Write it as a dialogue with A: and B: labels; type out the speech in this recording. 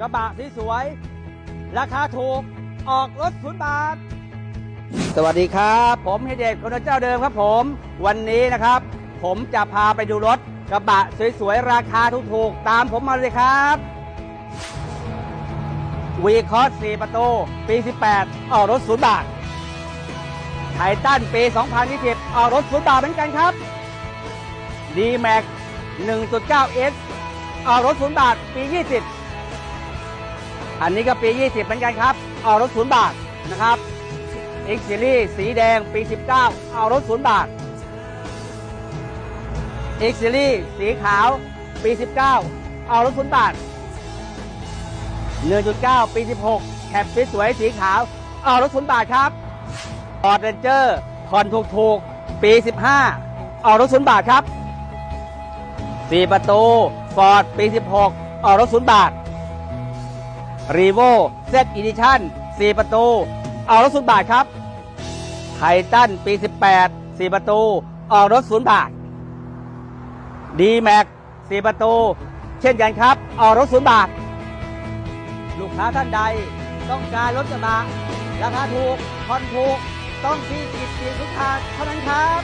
A: กระบะที่สวย ราคาถูก ออกรถศูนย์บาท สวัสดีครับ ผมเฮเดชคนเจ้าเดิมครับผม วันนี้นะครับ ผมจะพาไปดูรถกระบะสวยๆ ราคาถูกๆ ตามผมมาเลยครับวีคอส4ประตู ปี 18 ออกรถศูนย์บาทไททันปี 2020 ออกรถศูนย์บาทเหมือนกันครับ d m a x 1.9S ออกรถศูนย์บาท ปี 20 อันนี้ก็ปี 20 เหมือนกันครับออกรถศูนย์บาทนะครับ X Series สีแดงปี 19 เอารถศูนย์บาท X Series สีขาวปี 19 เอารถศูนย์บาท 1.9 ปี 16 แคปสวยสีขาว เอารถศูนย์บาทครับ Ford Ranger ผ่อนถูกๆ ปี 15 เอารถศูนย์บาทครับ 4 ประตู Ford ปี 16 เอารถศูนย์บาท รีโวเซตอีดิชั่น4ประตู ออกรถศูนย์บาทครับไททันปี 18 4 ประตู ออกรถศูนย์บาทดีแม็ก4ประตู เช่นกันครับ ออกรถศูนย์บาท ลูกค้าท่านใดต้องการรถกระบะราคาถูกผ่อนถูก ต้องที่กิจกีทุกทางเท่านั้นครับ